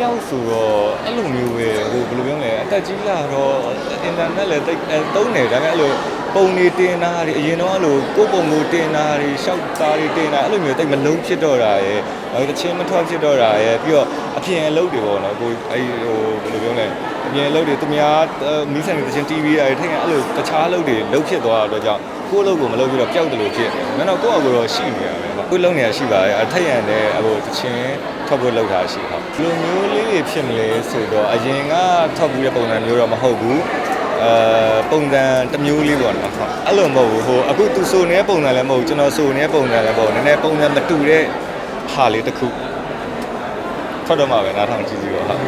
တယောက်ဆိုတော့အဲ့လိုမျိုးပဲဟိုဘယ်လိုပြောမလဲအသက်ကြီးလာတော့အင်တာနက်လည်းတိတ်အဲသုံးတယ်ဒါပေမဲ့အဲ့လိုပုံနေတင်တာတွေအရင်တော့အဲ့လိုကိုယ့်ပုံကိုတင်တာတွေရှောက်သားတွေတင်တာအဲ့လိုမျိုးတိတ်မလုံးဖြစ်တော့တာရယ်နောက်တစ်ချင်းမထွက်ဖြစ်တော့တာရယ်ပြီးတော့အပြင်အလုပ်တွေပေါ့နော်ကိုအဲ့ဟိုဘယ်လိုပြောမလဲအပြင်အလုပ်တွေသူများမီးဆန်တွေတစ်ချင်း TV တွေထိုင်အဲ့လိုတခြားအလုပ်တွေလုံးဖြစ်သွားတော့ကြောင့်ကိုယ့်အလုပ်ကိုမလုပ်ပြီးတော့ပျောက်တယ်လို့ဖြစ်တယ်။ဒါတော့ကိုယ့်အကူတော့ရှိနေရပဲပေါ့။ကိုယ့်လုပ်နေရရှိပါတယ်အထက်ရန်တဲ့ဟိုတစ်ချင်း ထွက်ဖို့လုပ်တာရှိဟုတ်။ဘယ်လိုမျိုးလေးတွေဖြစ်မလဲဆိုတော့အရင်ကထွက်ဘူးတဲ့ပုံစံမျိုးတော့မဟုတ်ဘူး။အဲပုံစံတစ်မျိုးလေးပေါ့နော်ဟုတ်အဲ့လိုမဟုတ်ဘူးဟိုအခုသူဆိုနေတဲ့ပုံစံလည်းမဟုတ်ဘူးကျွန်တော်ဆိုနေတဲ့ပုံစံလည်းမဟုတ်ဘူးနည်းနည်းပုံစံမတူတဲ့ဟာလေးတစ်ခုထွက်တော့မှပဲနားထောင်ကြည့်ကြည့်ပါဟုတ်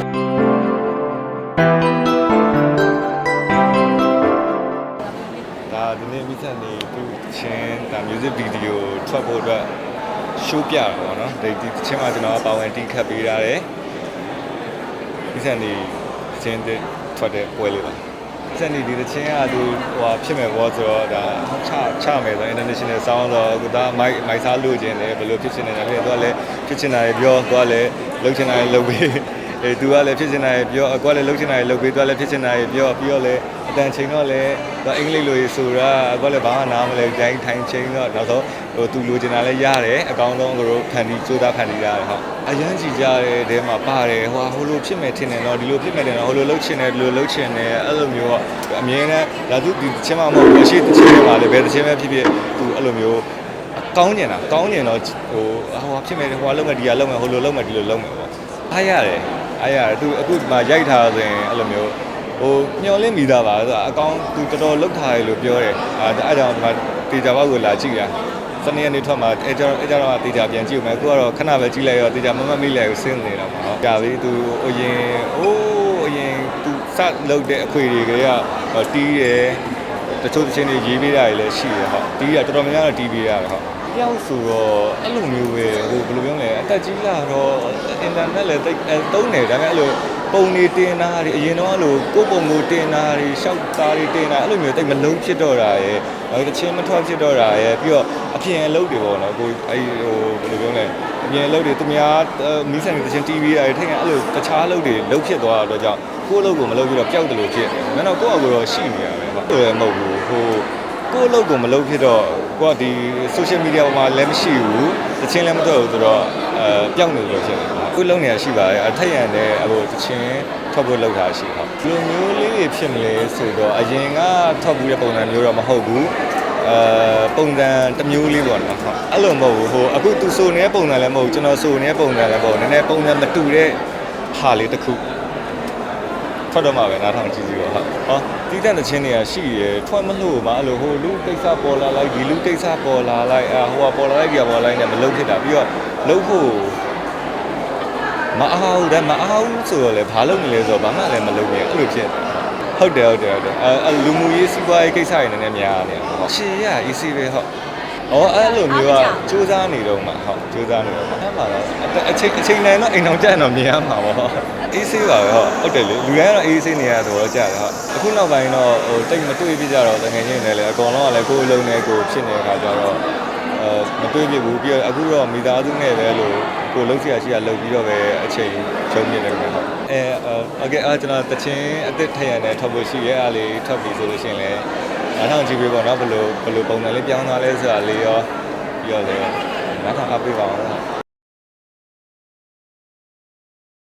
ဒါဒီနေ့မိသက်နေသူချင်းဒါ music video ထွက်ဖို့အတွက် show ပြတာပေါ့နော်ဒီဒီချင်းမှာကျွန်တော်ပါဝင်တီးခတ်ပေးရတယ်မိသက်နေချင်းတဲ့ထွက်တဲ့ပွဲလေးပါမိသက်နေဒီတချင်းကသူဟိုဖြစ်မဲ့ဘောဆိုတော့ဒါချချမယ်ဆို international sound တော့အခုဒါ mic mic စားလို့ခြင်းတယ်ဘယ်လိုဖြစ်ချင်တယ်လဲသူကလည်းဖြစ်ချင်တာတွေပြောသူကလည်းလုပ်ချင်တာတွေလုပ်ပေး အဲသူကလည်းဖြစ်ချင်တာတွေပြောအကွာလည်းလုပ်ချင်တာတွေလုပ်ပေးသူကလည်းဖြစ်ချင်တာတွေပြောပြီးတော့လည်းအတန်ချိန်တော့လည်းသူအင်္ဂလိပ်လိုဆိုတာအကွာလည်းဘာမှနားမလဲတိုင်းထိုင်ချိန်တော့နောက်ဆုံးဟိုသူလိုချင်တာလည်းရတယ်အကောင်းဆုံးကိုဖန်တီးစူးသားဖန်တီးရတယ်ဟုတ်အရန်ကြည်ကြတဲ့တဲမှာပါတယ်ဟိုဟိုလိုဖြစ်မယ်ထင်တယ်တော့ဒီလိုဖြစ်မယ်တယ်တော့ဟိုလိုလှုပ်ချင်တယ်ဒီလိုလှုပ်ချင်တယ်အဲ့လိုမျိုးအမြင်နဲ့ဒါသူဒီချင်းမမဟုတ်ဘူးအရှိတစ်ချင်းတွေမှာလည်းဘယ်တစ်ချင်းပဲဖြစ်ဖြစ်သူအဲ့လိုမျိုးကောင်းကျင်တာကောင်းကျင်တော့ဟိုဟိုဖြစ်မယ်ဟိုကလုံးမယ်ဒီကလုံးမယ်ဟိုလိုလုံးမယ်ဒီလိုလုံးမယ်ပေါ့အားရတယ် အားရတယ်သူအခုဒီမှာရိုက်ထားဆိုရင်အဲ့လိုမျိုးဟိုမျောလင်းမိသားပါဆိုအကောင်းသူတော်တော်လှုပ်ထားရလို့ပြောတယ်အဲအဲ့ကြောင့်ဒီမှာတေချာဘောက်ကိုလာကြည့်ရစနေနေ့ထွက်မှာအဲကြတော့အဲကြတော့တေချာပြန်ကြည့်ဦးမယ်အခုကတော့ခဏပဲကြည့်လိုက်ရောတေချာမမမိလိုက်ကိုစဉ်းနေတာပေါ့ဟုတ်ကြပြီသူအရင်အိုးအရင်သူစလုပ်တဲ့အခွေတွေကတီးတယ်တချို့တစ်ချင်းတွေရေးပေးတာတွေလည်းရှိတယ်ဟုတ်တီးရတော်တော်များများတော့တီးပေးရတယ်ဟုတ် တယောက်ဆိုတော့အဲ့လိုမျိုးပဲဟိုဘယ်လိုပြောမလဲအသက်ကြီးလာတော့အင်တာနက်လည်းတိတ်အဲသုံးတယ်ဒါပေမဲ့အဲ့လိုပုံနေတင်တာတွေအရင်တော့အဲ့လိုကိုယ့်ပုံကိုတင်တာတွေရှောက်သားတွေတင်တာအဲ့လိုမျိုးတိတ်မလုံးဖြစ်တော့တာရယ်နောက်တစ်ချင်းမထွက်ဖြစ်တော့တာရယ်ပြီးတော့အပြင်အလုပ်တွေပေါ့နော်ကိုအဲ့ဟိုဘယ်လိုပြောမလဲအပြင်အလုပ်တွေသူများမီးဆန်တွေတစ်ချင်း TV တွေထိုင်အဲ့လိုတခြားအလုပ်တွေလုံးဖြစ်သွားတော့ကြောင့်ကိုယ့်အလုပ်ကိုမလုပ်ပြီးတော့ပျောက်တယ်လို့ဖြစ်တယ်ဒါတော့ကိုယ့်အကူတော့ရှိနေရပဲဟုတ်တယ်မဟုတ်ဘူးဟိုကိုယ့်အလုပ်ကိုမလုပ်ဖြစ်တော့ ကိုကဒီ social media ပေါ်မှာလည်းမရှိဘူးတချင်းလည်းမထွက်ဘူးဆိုတော့အဲပျောက်နေလို့ဖြစ်တယ်ကိုယ်လုံးနေရရှိပါတယ်အထက်ရန်တဲ့ဟိုတချင်းထွက်ဖို့လုပ်တာရှိဟုတ်ဒီလိုမျိုးလေးတွေဖြစ်မလဲဆိုတော့အရင်ကထွက်ဘူးတဲ့ပုံစံမျိုးတော့မဟုတ်ဘူးအဲပုံစံတစ်မျိုးလေးပေါ့နော်ဟုတ်အဲ့လိုမဟုတ်ဘူးဟိုအခုသူဆိုနေတဲ့ပုံစံလည်းမဟုတ်ဘူးကျွန်တော်ဆိုနေတဲ့ပုံစံလည်းပေါ့နည်းနည်းပုံစံမတူတဲ့ဟာလေးတစ်ခု ထွက်တော့မှပဲနားထောင်ကြည့်ကြည့်ပါဟုတ်ဟောတီးတဲ့တဲ့ချင်းတွေကရှိရယ်ထွက်မလို့မအဲ့လိုဟိုလူကိစ္စပေါ်လာလိုက်ဒီလူကိစ္စပေါ်လာလိုက်အာဟိုကပေါ်လာလိုက်ကြီးကပေါ်လာလိုက်နဲ့မလုံးဖြစ်တာပြီးတော့လုံးဖို့မအားဘူးတဲ့မအားဘူးဆိုတော့လေဘာလုပ်နေလဲဆိုတော့ဘာမှလည်းမလုပ်နေအဲ့လိုဖြစ်ဟုတ်တယ်ဟုတ်တယ်ဟုတ်တယ်အဲအဲ့လူမှုရေးစီးပွားရေးကိစ္စတွေနည်းနည်းများနေဟုတ်ရှေ့ရ easy ပဲဟုတ် ဩအဲ့လိုမျိုးကစူးစမ်းနေတော့မှဟုတ်စူးစမ်းနေတော့မှအဲ့မှာတော့အချိန်အချိန်နိုင်တော့အိမ်အောင်ကြက်တော့မြင်ရမှာပေါ့အေးဆေးပါပဲဟုတ်ဟုတ်တယ်လေလူတိုင်းကတော့အေးဆေးနေရသဘောကျတယ်ဟုတ်အခုနောက်ပိုင်းတော့ဟိုတိတ်မတွေ့ပြကြတော့တကယ်ချင်းနေလေအကောင်လုံးကလည်းကိုယ်အလုံးနဲ့ကိုယ်ဖြစ်နေတဲ့အခါကျတော့အဲမတွေ့ပြဘူးပြီးတော့အခုတော့မိသားစုနဲ့ပဲလို့ကိုယ်လုံးစီရရှိရလုပ်ပြီးတော့ပဲအချိန်ချုံးနေတယ်ပဲဟုတ်အဲโอเคအဲကျွန်တော်တချင်းအစ်စ်ထက်ရတဲ့ထောက်ဖို့ရှိရဲ့အားလေးထောက်ပြီးဆိုလို့ရှိရင်လည်း နားထောင်ကြည့်ပေးပါတော့ဘယ်လိုဘယ်လိုပုံစံလေးပြောင်းသွားလဲဆိုတာလေးရောပြီးတော့လည်းနားထောင်အားပေးပါအောင်